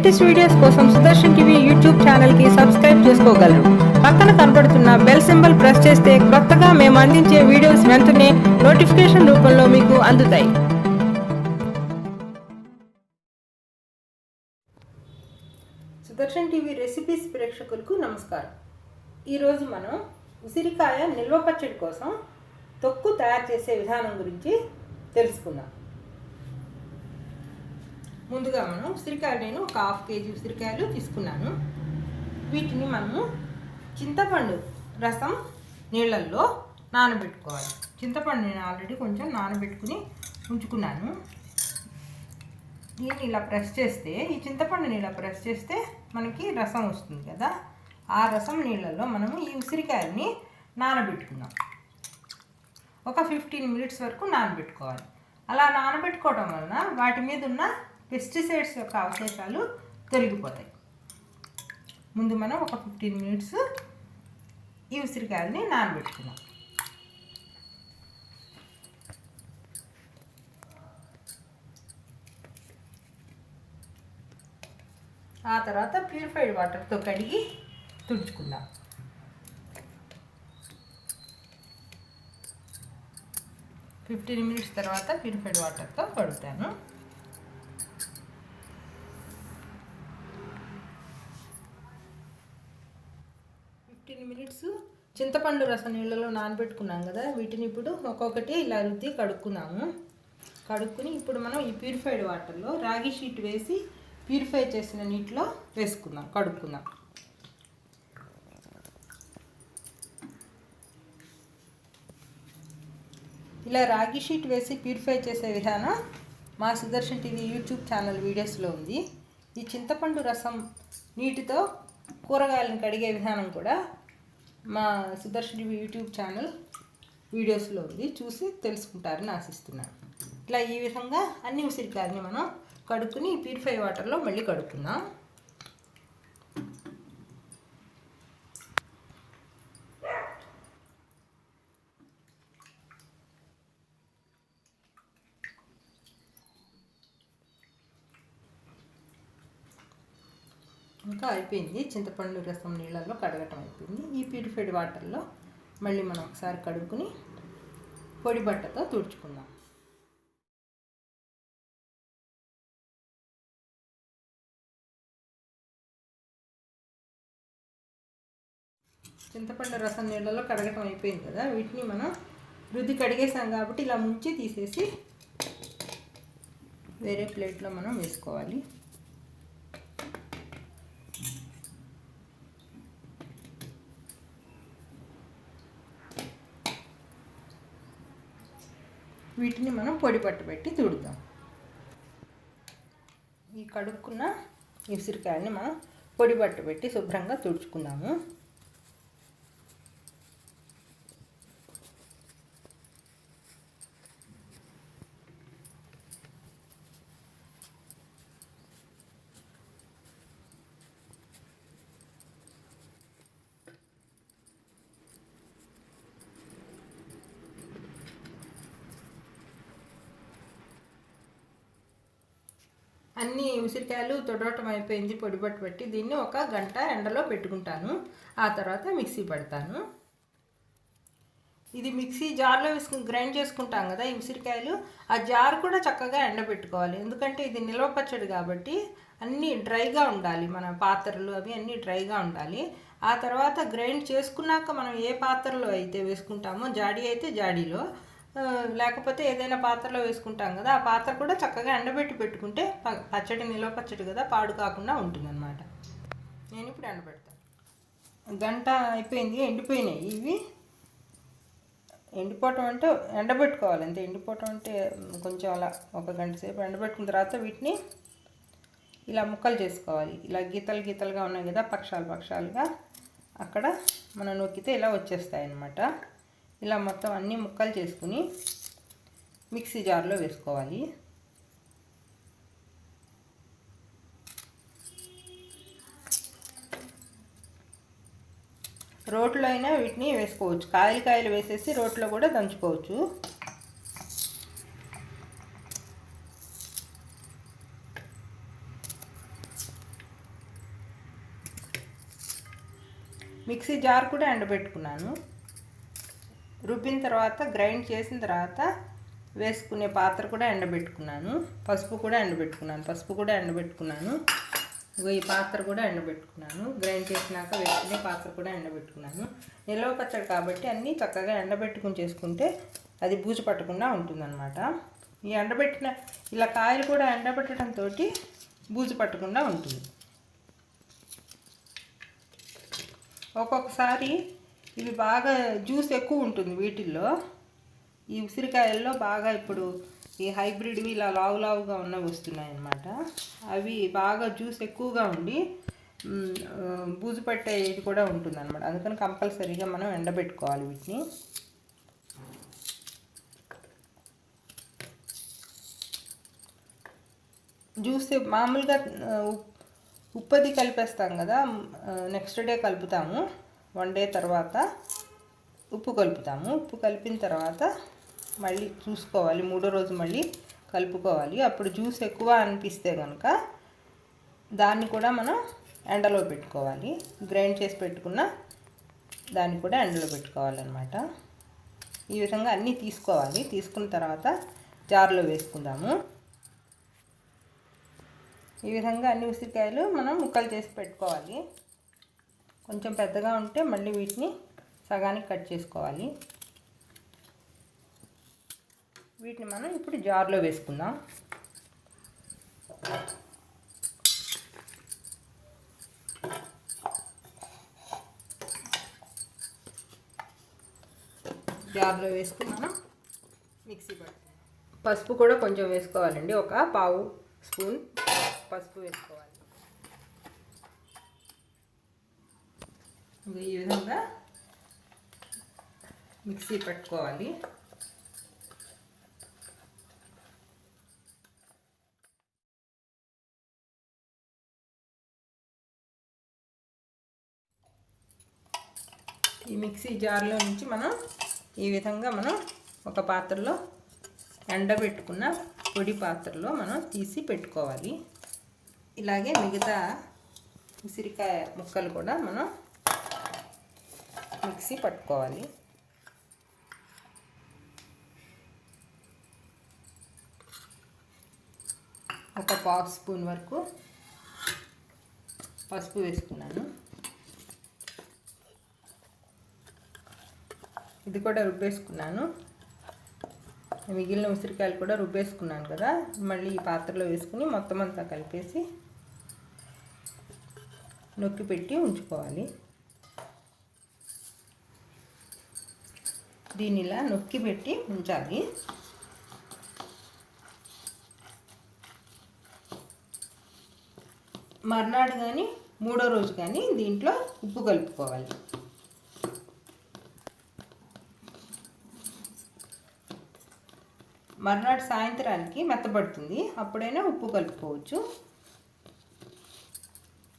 Latest videos కోసం Sudarshan TV YouTube ఛానల్కి subscribe చేసుకోగలరు. పక్కన కనబడుతున్న బెల్ సింబల్ ప్రెస్ చేస్తే కొత్తగా మేము అందించే వీడియోస్ వెంటనే నోటిఫికేషన్ రూపంలో మీకు అందుతాయి. సుదర్శన్ టీవీ రెసిపీస్ ప్రేక్షకులకు నమస్కారం. ఈరోజు మనం ఉసిరికాయ నిల్వ పచ్చడి కోసం తొక్కు తయారు చేసే విధానం గురించి తెలుసుకుందాం. ముందుగా మనం ఉసిరికాయలు నేను ఒక హాఫ్ కేజీ ఉసిరికాయలు తీసుకున్నాను. వీటిని మనము చింతపండు రసం నీళ్ళల్లో నానబెట్టుకోవాలి. చింతపండు నేను ఆల్రెడీ కొంచెం నానబెట్టుకుని ఉంచుకున్నాను. దీన్ని ఇలా ప్రెస్ చేస్తే ఈ చింతపండుని ఇలా ప్రెస్ చేస్తే మనకి రసం వస్తుంది కదా. ఆ రసం నీళ్ళల్లో మనము ఈ ఉసిరికాయల్ని నానబెట్టుకుందాం. ఒక ఫిఫ్టీన్ మినిట్స్ వరకు నానబెట్టుకోవాలి. అలా నానబెట్టుకోవడం వలన వాటి మీద ఉన్న పెస్టిసైడ్స్ యొక్క అవశేషాలు తొలగిపోతాయి. ముందు మనం ఒక ఫిఫ్టీన్ మినిట్స్ ఈ ఉసిరికాయలని నానబెట్టుకుందాం. ఆ తర్వాత ప్యూరిఫైడ్ వాటర్తో కడిగి తుడుచుకుందాం ఫిఫ్టీన్ మినిట్స్ తర్వాత ప్యూరిఫైడ్ వాటర్తో కడుగుతాను ఫిఫ్టీన్ మినిట్స్ చింతపండు రసం నీళ్ళలో నానబెట్టుకున్నాం కదా వీటిని ఇప్పుడు ఒక్కొక్కటి ఇలా రుద్ది కడుక్కున్నాము. కడుక్కుని ఇప్పుడు మనం ఈ ప్యూరిఫైడ్ వాటర్లో రాగి షీట్ వేసి ప్యూరిఫై చేసిన నీటిలో వేసుకుందాం కడుక్కుందాం. ఇలా రాగి షీట్ వేసి ప్యూరిఫై చేసే విధానం మా సుదర్శన్ టీవీ యూట్యూబ్ ఛానల్ వీడియోస్లో ఉంది. ఈ చింతపండు రసం నీటితో కూరగాయలను కడిగే విధానం కూడా మా సుదర్శన్ యూట్యూబ్ ఛానల్ వీడియోస్లో ఉంది. చూసి తెలుసుకుంటారని ఆశిస్తున్నాను. ఇట్లా ఈ విధంగా అన్ని ఉసిరికాయలని మనం కడుక్కుని ప్యూరిఫై వాటర్లో మళ్ళీ కడుక్కుందాం. ఇంకా అయిపోయింది. చింతపండు రసం నీళ్ళల్లో కడగటం అయిపోయింది. ఈ ప్యూరిఫైడ్ వాటర్లో మళ్ళీ మనం ఒకసారి కడుక్కుని పొడి బట్టతో తుడుచుకుందాం. చింతపండు రసం నీళ్ళలో కడగటం అయిపోయింది కదా వీటిని మనం రుద్ది కడిగేసాం కాబట్టి ఇలా ముంచి తీసేసి వేరే ప్లేట్లో మనం వేసుకోవాలి. వీటిని మనం పొడి పట్టు పెట్టి తుడుతాం ఈ కడుక్కున్న ఉసిరికాయల్ని మనం పొడి పట్టు పెట్టి శుభ్రంగా తుడుచుకుందాము. అన్ని తొడవటం అయిపోయింది పొడిపట్టు పెట్టి దీన్ని ఒక గంట ఎండలో పెట్టుకుంటాను. ఆ తర్వాత మిక్సీ పెడతాను. ఇది మిక్సీ జార్లో వేసుకుని గ్రైండ్ చేసుకుంటాం కదా ఈ ఉసిరికాయలు ఆ జార్ కూడా చక్కగా ఎండబెట్టుకోవాలి ఎందుకంటే ఇది నిల్వ పచ్చడి కాబట్టి అన్నీ డ్రైగా ఉండాలి. మన పాత్రలు అవి అన్నీ డ్రైగా ఉండాలి. ఆ తర్వాత గ్రైండ్ చేసుకున్నాక మనం ఏ పాత్రలో అయితే వేసుకుంటామో జాడీ అయితే జాడీలో లేకపోతే ఏదైనా పాత్రలో వేసుకుంటాం కదా ఆ పాత్ర కూడా చక్కగా ఎండబెట్టి పెట్టుకుంటే ప- పచ్చడి నిల్వ పచ్చడి కదా పాడు కాకుండా ఉంటుందన్నమాట. నేను ఇప్పుడు ఎండబెడతాను గంట అయిపోయింది ఎండిపోయినాయి ఇవి. ఎండిపోవటం అంటే ఎండబెట్టుకోవాలి అంతే. ఎండిపోవటం అంటే కొంచెం అలా ఒక గంట సేపు ఎండబెట్టుకున్న తర్వాత వీటిని ఇలా ముక్కలు చేసుకోవాలి. ఇలా గీతలు గీతలుగా ఉన్నాయి కదా పక్షాలు పక్షాలుగా. అక్కడ మనం నొక్కితే ఇలా వచ్చేస్తాయి అన్నమాట ఇలా మొత్తం అన్ని ముక్కలు చేసుకుని మిక్సీ జార్లో వేసుకోవాలి. రోట్లో అయినా వీటిని వేసుకోవచ్చు. కాయలు కాయలు వేసేసి రోట్లో కూడా దంచుకోవచ్చు. మిక్సీ జార్ కూడా ఎండబెట్టుకున్నాను. రుబ్బిన తర్వాత గ్రైండ్ చేసిన తర్వాత వేసుకునే పాత్ర కూడా ఎండబెట్టుకున్నాను. పసుపు కూడా ఎండబెట్టుకున్నాను. పసుపు కూడా ఎండబెట్టుకున్నాను. ఈ పాత్ర కూడా ఎండబెట్టుకున్నాను. గ్రైండ్ చేసినాక వేసుకునే పాత్ర కూడా ఎండబెట్టుకున్నాను. నిల్వ పచ్చడి కాబట్టి అన్నీ చక్కగా ఎండబెట్టుకుని చేసుకుంటే అది బూజు పట్టకుండా ఉంటుందన్నమాట. ఈ ఎండబెట్టిన ఇలా కాయలు కూడా ఎండబెట్టడంతో బూజు పట్టకుండా ఉంటుంది. ఒక్కొక్కసారి ఇవి బాగా జ్యూస్ ఎక్కువ ఉంటుంది వీటిల్లో. ఈ ఉసిరికాయల్లో బాగా ఇప్పుడు ఈ హైబ్రిడ్వి ఇలా లావు లావుగా ఉన్నవి వస్తున్నాయి అన్నమాట అవి బాగా జ్యూస్ ఎక్కువగా ఉండి బూజు పట్టేది కూడా ఉంటుంది అనమాట అందుకని కంపల్సరీగా మనం ఎండబెట్టుకోవాలి వీటిని. జ్యూస్ మామూలుగా ఉప్- ఉప్పది కలిపేస్తాం కదా నెక్స్ట్ డే కలుపుతాము. వన్ డే తర్వాత ఉప్పు కలుపుతాము. ఉప్పు కలిపిన తర్వాత మళ్ళీ చూసుకోవాలి. మూడో రోజు మళ్ళీ కలుపుకోవాలి. అప్పుడు జ్యూస్ ఎక్కువ అనిపిస్తే కనుక దాన్ని కూడా మనం ఎండలో పెట్టుకోవాలి. గ్రైండ్ చేసి పెట్టుకున్న దాన్ని కూడా ఎండలో పెట్టుకోవాలన్నమాట. ఈ విధంగా అన్నీ తీసుకోవాలి. తీసుకున్న తర్వాత జార్లో వేసుకుందాము. ఈ విధంగా అన్ని ఉసిరికాయలు మనం ముక్కలు చేసి పెట్టుకోవాలి. కొంచెం పెద్దగా ఉంటే మళ్ళీ వీటిని సగానికి కట్ చేసుకోవాలి. వీటిని మనం ఇప్పుడు జార్లో వేసుకుందాం. జార్లో వేసుకుని మనం మిక్సీ పట్టుకుందాం. పసుపు కూడా కొంచెం వేసుకోవాలండి. ఒక పావు స్పూన్ పసుపు వేసుకోవాలి. ఈ విధంగా మిక్సీ పెట్టుకోవాలి. ఈ మిక్సీ జార్లో నుంచి మనం ఈ విధంగా మనం ఒక పాత్రలో ఎండబెట్టుకున్న పొడి పాత్రలో మనం తీసి పెట్టుకోవాలి. ఇలాగే మిగతా ఉసిరికాయ ముక్కలు కూడా మనం మిక్సీ పట్టుకోవాలి. ఒక పావు స్పూన్ వరకు పసుపు వేసుకున్నాను. ఇది కూడా రుబ్బేసుకున్నాను. మిగిలిన ఉసిరికాయలు కూడా రుబ్బేసుకున్నాను కదా. మళ్ళీ ఈ పాత్రలో వేసుకుని మొత్తం అంతా కలిపేసి నొక్కి పెట్టి ఉంచుకోవాలి. దీన్ని ఇలా నొక్కి పెట్టి ఉంచాలి. మర్నాడు కానీ మూడో రోజు కానీ దీంట్లో ఉప్పు కలుపుకోవాలి. మర్నాడు సాయంత్రానికి మెత్తబడుతుంది. అప్పుడైనా ఉప్పు కలుపుకోవచ్చు.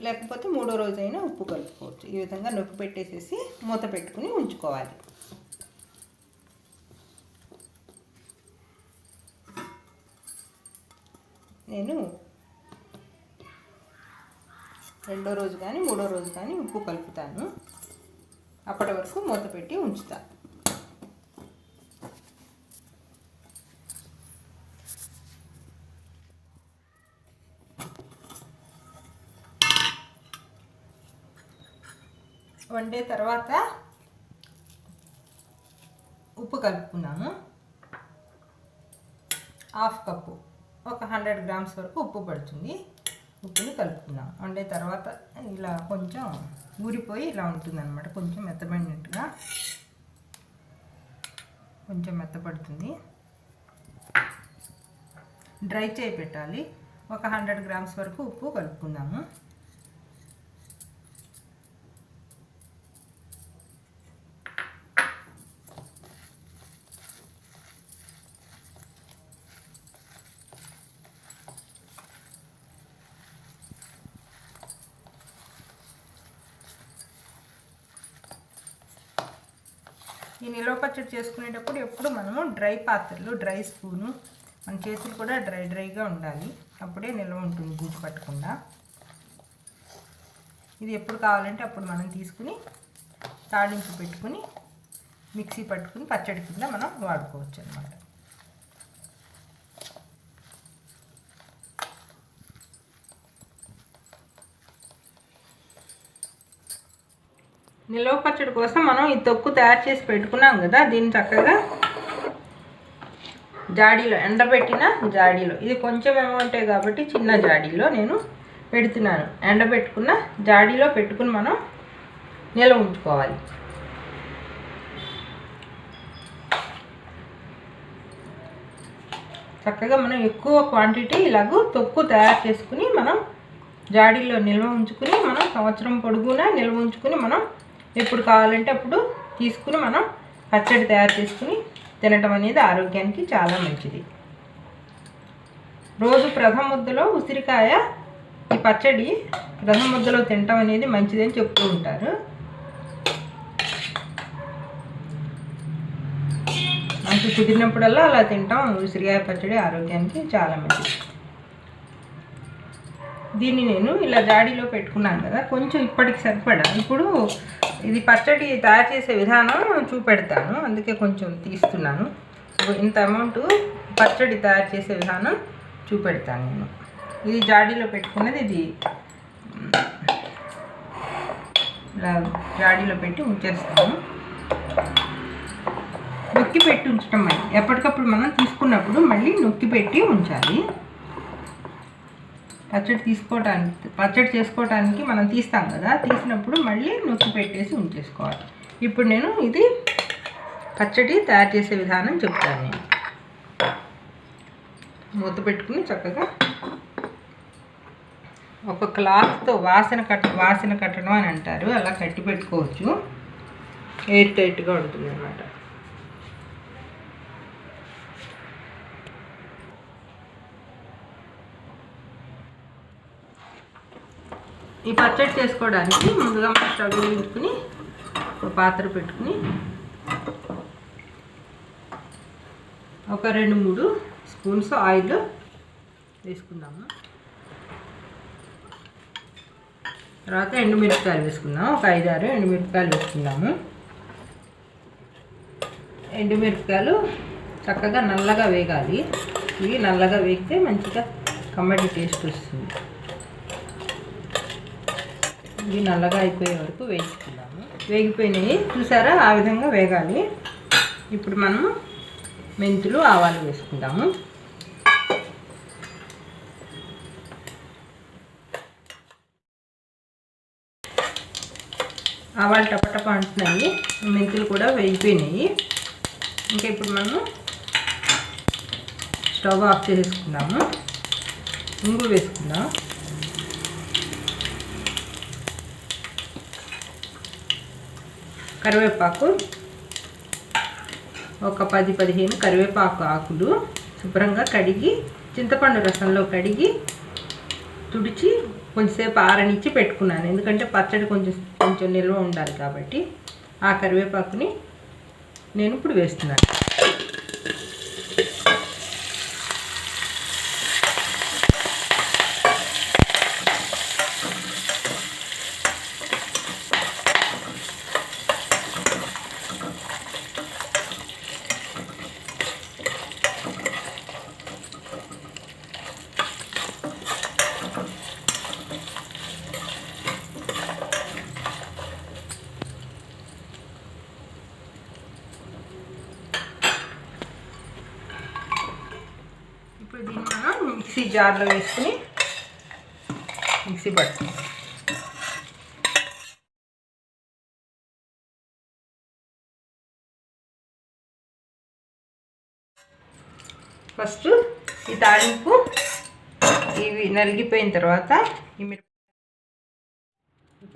లేకపోతే మూడో రోజైనా ఉప్పు కలుపుకోవచ్చు. ఈ విధంగా నొక్కి పెట్టేసేసి మూత పెట్టుకుని ఉంచుకోవాలి. నేను రెండో రోజు కానీ మూడో రోజు కానీ ఉప్పు కలుపుతాను. అప్పటి వరకు మూత పెట్టి ఉంచుతా. వండే తర్వాత ఉప్పు కలుపుకున్నాము హాఫ్ కప్పు. ఒక హండ్రెడ్ గ్రామ్స్ వరకు ఉప్పు పడుతుంది. ఉప్పుని కలుపుకుందాం. వండే తర్వాత ఇలా కొంచెం ఊరిపోయి ఇలా ఉంటుందన్నమాట. కొంచెం మెత్తబడినట్టుగా. కొంచెం మెత్తపడుతుంది. డ్రై చేయి పెట్టాలి. ఒక హండ్రెడ్ గ్రామ్స్ వరకు ఉప్పు కలుపుకుందాము. ఈ నిల్వ పచ్చడి చేసుకునేటప్పుడు ఎప్పుడు మనము డ్రై పాత్రలు డ్రై స్పూను మన చేతులు కూడా డ్రై డ్రైగా ఉండాలి. అప్పుడే నిల్వ ఉంటుంది బూజు పట్టకుండా. ఇది ఎప్పుడు కావాలంటే అప్పుడు మనం తీసుకుని తాడింపు పెట్టుకుని మిక్సీ పట్టుకుని పచ్చడి కింద మనం వాడుకోవచ్చు అనమాట నిల్వ పచ్చడి కోసం మనం ఈ తొక్కు తయారు చేసి పెట్టుకున్నాం కదా దీన్ని చక్కగా జాడీలో ఎండబెట్టిన జాడీలో. ఇది కొంచెం అమౌంటే కాబట్టి చిన్న జాడీలో నేను పెడుతున్నాను. ఎండబెట్టుకున్న జాడీలో పెట్టుకుని మనం నిల్వ ఉంచుకోవాలి. చక్కగా మనం ఎక్కువ క్వాంటిటీ ఇలాగూ తొక్కు తయారు చేసుకుని మనం జాడీలో నిల్వ ఉంచుకుని మనం సంవత్సరం పొడుగునా నిల్వ ఉంచుకుని మనం ఎప్పుడు కావాలంటే అప్పుడు తీసుకుని మనం పచ్చడి తయారు చేసుకుని తినటం అనేది ఆరోగ్యానికి చాలా మంచిది. రోజు ప్రథమ ముద్దలో ఉసిరికాయ ఈ పచ్చడి ప్రథమ ముద్దలో తినటం అనేది మంచిదని చెప్తూ ఉంటారు. మనకి కుదిరినప్పుడల్లా అలా తింటాం. ఉసిరికాయ పచ్చడి ఆరోగ్యానికి చాలా మంచిది. దీన్ని నేను ఇలా జాడీలో పెట్టుకున్నాను కదా కొంచెం ఇప్పటికి సరిపడా. ఇప్పుడు ఇది పచ్చడి తయారు చేసే విధానం చూపెడతాను అందుకే కొంచెం తీస్తున్నాను. ఇంత అమౌంట్ పచ్చడి తయారు చేసే విధానం చూపెడతాను నేను. ఇది జాడీలో పెట్టుకున్నది ఇది. ఇలా జాడీలో పెట్టి ఉంచేస్తాను. నొక్కి పెట్టి ఉంచడం మళ్ళీ ఎప్పటికప్పుడు మనం తీసుకున్నప్పుడు మళ్ళీ నొక్కి పెట్టి ఉంచాలి. పచ్చడి తీసుకోవటానికి పచ్చడి చేసుకోవటానికి మనం తీస్తాం కదా తీసినప్పుడు మళ్ళీ నొక్కి పెట్టేసి ఉంచేసుకోవాలి. ఇప్పుడు నేను ఇది పచ్చడి తయారు చేసే విధానం చెప్తాను నేను. మూత పెట్టుకుని చక్కగా ఒక క్లాత్తో వాసన కట్ట వాసన కట్టడం అని అంటారు అలా కట్టి పెట్టుకోవచ్చు. ఎయిర్ టైట్గా ఉంటుంది అన్నమాట ఈ పచ్చడి చేసుకోవడానికి ముందుగా మనం స్టవ్ వెలిగించుకుని ఒక పాత్ర పెట్టుకుని ఒక రెండు మూడు స్పూన్స్ ఆయిల్ వేసుకుందాము. తర్వాత ఎండుమిరపకాయలు వేసుకుందాం ఒక ఐదు ఆరు ఎండుమిరపకాయలు వేసుకుందాము. ఎండుమిరపకాయలు చక్కగా నల్లగా వేగాలి. ఇవి నల్లగా వేగితే మంచిగా కమ్మటి టేస్ట్ వస్తుంది. ఇవి నల్లగా అయిపోయే వరకు వేయించుకుందాము. వేగిపోయినాయి చూసారా? ఆ విధంగా వేగాలి. ఇప్పుడు మనం మెంతులు ఆవాలు వేసుకుందాము. ఆవాలు టపటప అంటున్నాయి. మెంతులు కూడా వేగిపోయినాయి ఇంకా ఇప్పుడు మనము స్టవ్ ఆఫ్ చేసుకుందాము. ఇంగు వేసుకుందాం. కరివేపాకు. ఒక పది పదిహేను కరివేపాకు ఆకులు శుభ్రంగా కడిగి చింతపండు రసంలో కడిగి తుడిచి కొంచెంసేపు ఆరనిచ్చి పెట్టుకున్నాను. ఎందుకంటే పచ్చడి కొంచెం కొంచెం నిల్వ ఉండాలి కాబట్టి ఆ కరివేపాకుని నేను ఇప్పుడు వేస్తున్నాను ఇప్పుడు దీన్ని మనం మిక్సీ జార్లో వేసుకుని మిక్సీ పట్టుకుందాం. ఫస్ట్ ఈ తాలింపు ఇవి నలిగిపోయిన తర్వాత ఈ మిరప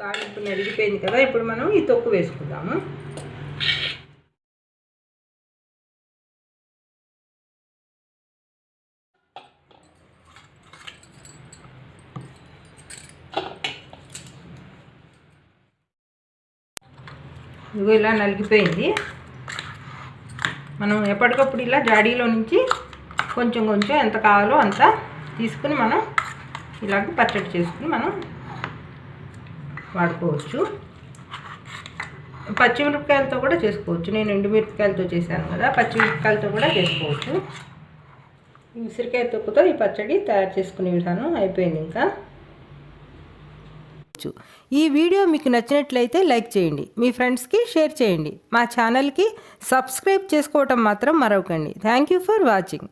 తాలింపు నలిగిపోయింది కదా ఇప్పుడు మనం ఈ తొక్కు వేసుకుందాము. ఇదిగో ఇలా నలిగిపోయింది. మనం ఎప్పటికప్పుడు ఇలా జాడీలో నుంచి కొంచెం కొంచెం ఎంత కావాలో అంత తీసుకుని మనం ఇలాగ పచ్చడి చేసుకుని మనం వాడుకోవచ్చు. పచ్చిమిరపకాయలతో కూడా చేసుకోవచ్చు. నేను ఎండుమిరపకాయలతో చేశాను కదా పచ్చిమిరపకాయలతో కూడా చేసుకోవచ్చు. ఈ ఉసిరికాయ తొక్కుతో ఈ పచ్చడి తయారు చేసుకునే విధానం అయిపోయింది ఇంకా. ఈ వీడియో మీకు నచ్చినట్లయితే లైక్ చేయండి. మీ ఫ్రెండ్స్కి షేర్ చేయండి. మా ఛానల్కి సబ్స్క్రైబ్ చేసుకోవటం మాత్రం మరవకండి. Thank you for watching.